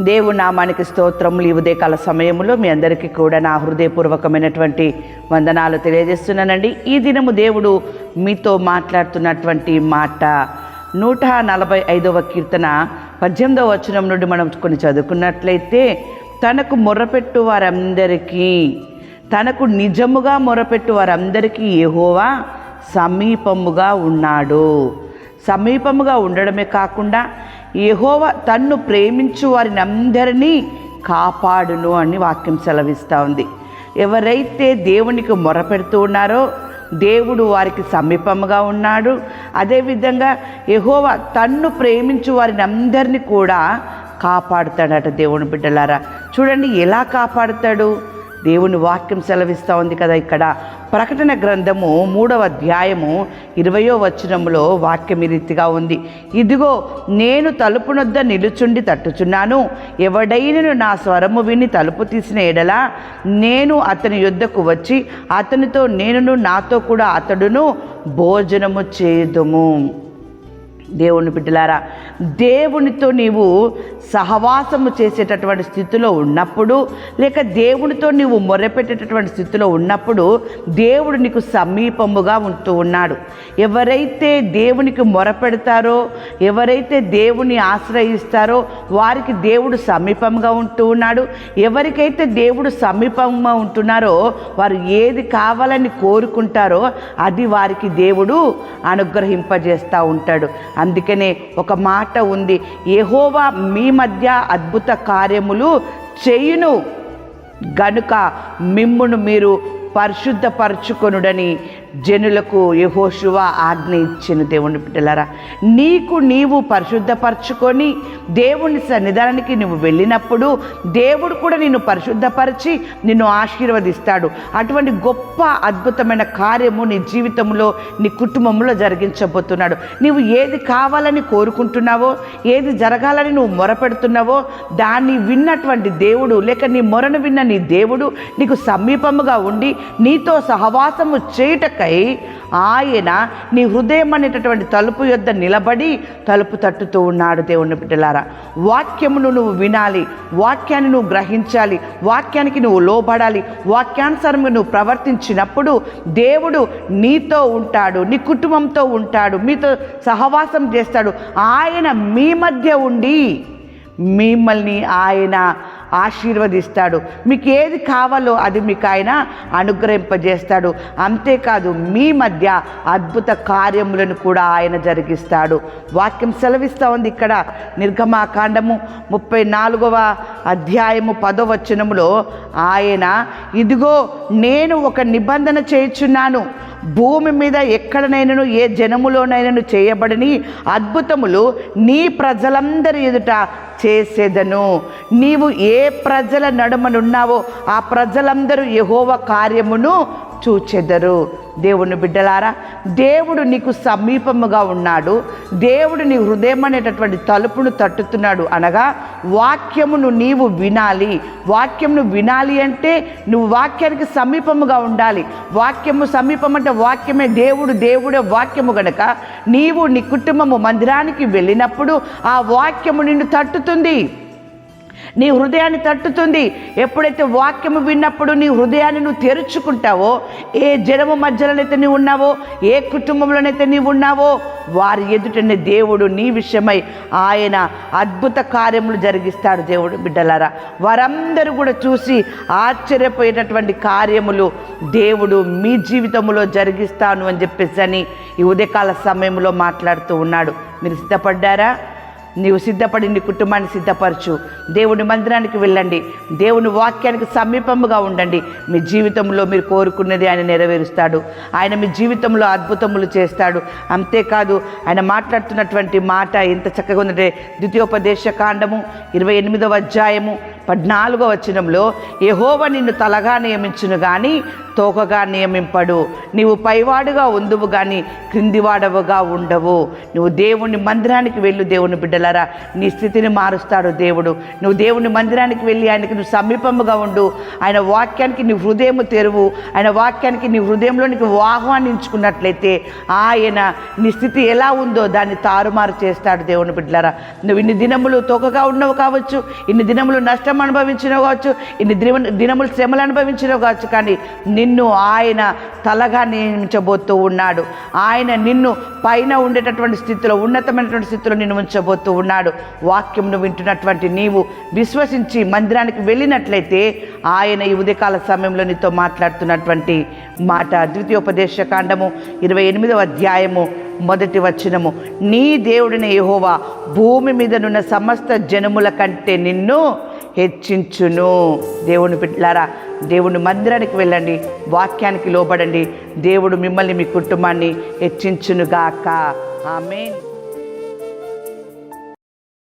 దేవుని నామానికి స్తోత్రములు. ఈ ఉదయకాల సమయంలో మీ అందరికీ కూడా నా హృదయపూర్వకమైనటువంటి వందనాలు తెలియజేస్తున్నానండి. ఈ దినము దేవుడు మీతో మాట్లాడుతున్నటువంటి మాట నూట నలభై ఐదవ కీర్తన పద్దెనిమిదవ వచనం నుండి మనం కొన్ని చదువుకున్నట్లయితే తనకు మొర్రపెట్టు వారందరికీ తనకు నిజముగా మొరపెట్టు వారందరికీ ఏహోవా సమీపముగా ఉన్నాడు. సమీపముగా ఉండడమే కాకుండా యహోవ తన్ను ప్రేమించు వారిని అందరినీ కాపాడును అని వాక్యం సెలవిస్తూ ఉంది. ఎవరైతే దేవునికి మొరపెడుతూ ఉన్నారో దేవుడు వారికి సమీపముగా ఉన్నాడు. అదేవిధంగా యహోవ తన్ను ప్రేమించు వారిని అందరినీ కూడా కాపాడుతాడట దేవుని బిడ్డలారా. చూడండి ఎలా కాపాడుతాడు. దేవుని వాక్యం సెలవిస్తూ ఉంది కదా ఇక్కడ. ప్రకటన గ్రంథము మూడవ అధ్యాయము ఇరవయో వచనములో వాక్యం రీతిగా ఉంది. ఇదిగో నేను తలుపునొద్ద నిలుచుండి తట్టుచున్నాను. ఎవడైనను నా స్వరము విని తలుపు తీసిన ఎడల నేను అతని యొద్దకు వచ్చి అతనితో నేనును నాతో కూడా అతడును భోజనము చేయుదుము. దేవుని బిడ్డలారా దేవునితో నీవు సహవాసము చేసేటటువంటి స్థితిలో ఉన్నప్పుడు లేక దేవునితో నీవు మొరపెట్టేటటువంటి స్థితిలో ఉన్నప్పుడు దేవుడు నీకు సమీపముగా ఉంటూ ఉన్నాడు. ఎవరైతే దేవునికి మొరపెడతారో ఎవరైతే దేవుని ఆశ్రయిస్తారో వారికి దేవుడు సమీపంగా ఉంటూ ఉన్నాడు. ఎవరికైతే దేవుడు సమీపంగా ఉంటున్నారో వారు ఏది కావాలని కోరుకుంటారో అది వారికి దేవుడు అనుగ్రహింపజేస్తూ ఉంటాడు. అందుకనే ఒక మాట ఉంది ఏహోవా మీ మధ్య అద్భుత కార్యములు చేయును. గనుక మిమ్మును మీరు పరిశుద్ధపరచుకొనుడని జనులకు యహోశువ ఆజ్ఞ ఇచ్చిన దేవుని బిడ్డలారా. నీకు నీవు పరిశుద్ధపరచుకొని దేవుని సన్నిధానానికి నువ్వు వెళ్ళినప్పుడు దేవుడు కూడా నిన్ను పరిశుద్ధపరిచి నిన్ను ఆశీర్వదిస్తాడు. అటువంటి గొప్ప అద్భుతమైన కార్యము నీ జీవితంలో నీ కుటుంబంలో జరిగించబోతున్నాడు. నీవు ఏది కావాలని కోరుకుంటున్నావో ఏది జరగాలని నువ్వు మొరపెడుతున్నావో దాన్ని విన్నటువంటి దేవుడు లేక నీ మొరను విన్న నీ దేవుడు నీకు సమీపముగా ఉండి నీతో సహవాసము చేయుటకై ఆయన నీ హృదయం అనేటటువంటి తలుపు యొద్ద నిలబడి తలుపు తట్టుతూ ఉన్నాడు దేవుని బిడ్డలారా. వాక్యమును నువ్వు వినాలి. వాక్యాన్ని నువ్వు గ్రహించాలి. వాక్యానికి నువ్వు లోబడాలి. వాక్యానుసారంగా నువ్వు ప్రవర్తించినప్పుడు దేవుడు నీతో ఉంటాడు. నీ కుటుంబంతో ఉంటాడు. మీతో సహవాసం చేస్తాడు. ఆయన మీ మధ్య ఉండి మిమ్మల్ని ఆయన ఆశీర్వదిస్తాడు. మీకు ఏది కావాలో అది మీకు ఆయన అనుగ్రహింపజేస్తాడు. అంతేకాదు మీ మధ్య అద్భుత కార్యములను కూడా ఆయన జరిగిస్తాడు. వాక్యం సెలవిస్తూ ఉంది ఇక్కడ. నిర్గమాకాండము ముప్పై నాలుగవ అధ్యాయము పదో వచనములో ఆయన ఇదిగో నేను ఒక నిబంధన చేయుచున్నాను. భూమి మీద ఎక్కడనైనను ఏ జనములోనైనను చేయబడని అద్భుతములు నీ ప్రజలందరి ఎదుట చేసేదను. నీవు ఏ ప్రజల నడుమనున్నావో ఆ ప్రజలందరూ యహోవ కార్యమును చూచెదరు. దేవుని బిడ్డలారా దేవుడు నీకు సమీపముగా ఉన్నాడు. దేవుడు నీ హృదయం అనేటటువంటి తలుపును తట్టుతున్నాడు అనగా వాక్యమును నీవు వినాలి. వాక్యమును వినాలి అంటే నువ్వు వాక్యానికి సమీపముగా ఉండాలి. వాక్యము సమీపం అంటే వాక్యమే దేవుడు దేవుడే వాక్యము గనక నీవు నీ కుటుంబము మందిరానికి వెళ్ళినప్పుడు ఆ వాక్యము నిన్ను తట్టుతుంది. నీ హృదయాన్ని తట్టుతుంది. ఎప్పుడైతే వాక్యము విన్నప్పుడు నీ హృదయాన్ని నువ్వు తెరుచుకుంటావో ఏ జనము మధ్యలోనైతే నీవు ఉన్నావో ఏ కుటుంబంలోనైతే నీవు ఉన్నావో వారి ఎదుటనే దేవుడు నీ విషయమై ఆయన అద్భుత కార్యములు జరిగిస్తాడు దేవుడు బిడ్డలారా. వారందరూ కూడా చూసి ఆశ్చర్యపోయేటటువంటి కార్యములు దేవుడు మీ జీవితంలో జరిగిస్తాను అని చెప్పేసి అని ఈ ఉదయకాల సమయంలో మాట్లాడుతూ ఉన్నాడు. మీరు సిద్ధపడ్డారా? నీవు సిద్ధపడి నీ కుటుంబాన్ని సిద్ధపరచు. దేవుని మందిరానికి వెళ్ళండి. దేవుని వాక్యానికి సమీపముగా ఉండండి. మీ జీవితంలో మీరు కోరుకున్నది ఆయన నెరవేరుస్తాడు. ఆయన మీ జీవితంలో అద్భుతములు చేస్తాడు. అంతేకాదు ఆయన మాట్లాడుతున్నటువంటి మాట ఎంత చక్కగా ఉందంటే ద్వితీయోపదేశ కాండము ఇరవై ఎనిమిదవ అధ్యాయము పద్నాలుగో వచనంలో యహోవ నిన్ను తలగా నియమించును కానీ తోకగా నియమింపడు. నీవు పైవాడుగా ఉందువు కానీ క్రిందివాడవుగా ఉండవు. నువ్వు దేవుని మందిరానికి వెళ్ళు దేవుని బిడ్డలారా. నీ స్థితిని మారుస్తాడు దేవుడు. నువ్వు దేవుని మందిరానికి వెళ్ళి ఆయనకి నువ్వు సమీపముగా ఉండు. ఆయన వాక్యానికి నీ హృదయము తెరువు. ఆయన వాక్యానికి నీ హృదయంలోనికి ఆహ్వానించుకున్నట్లయితే ఆయన నీ స్థితి ఎలా ఉందో దాన్ని తారుమారు చేస్తాడు దేవుని బిడ్డలారా. నువ్వు ఇన్ని దినములు తోకగా ఉన్నవు కావచ్చు ఇన్ని దినములు నష్టం అనుభవించిన కావచ్చు ఇన్ని దినములు శ్రమలు అనుభవించిన కావచ్చు కానీ నిన్ను ఆయన తలగా నియమించబోతూ ఉన్నాడు. ఆయన నిన్ను పైన ఉండేటటువంటి స్థితిలో ఉన్నతమైనటువంటి స్థితిలో నిన్ను ఉంచబోతూ ఉన్నాడు. వాక్యంను వింటున్నటువంటి నీవు విశ్వసించి మందిరానికి వెళ్ళినట్లయితే ఆయన ఈ ఉదయకాల సమయంలో నీతో మాట్లాడుతున్నటువంటి మాట. ద్వితీయోపదేశ కాండము ఇరవై ఎనిమిదవ అధ్యాయము మొదటి వచనము. నీ దేవుడిని యహోవా భూమి మీదనున్న సమస్త జనముల కంటే నిన్ను హెచ్చించును. దేవుని బిడ్డలారా దేవుని మందిరానికి వెళ్ళండి వాక్యానికి లోబడండి. దేవుడు మిమ్మల్ని మీ కుటుంబాన్ని హెచ్చించునుగాక. ఆమె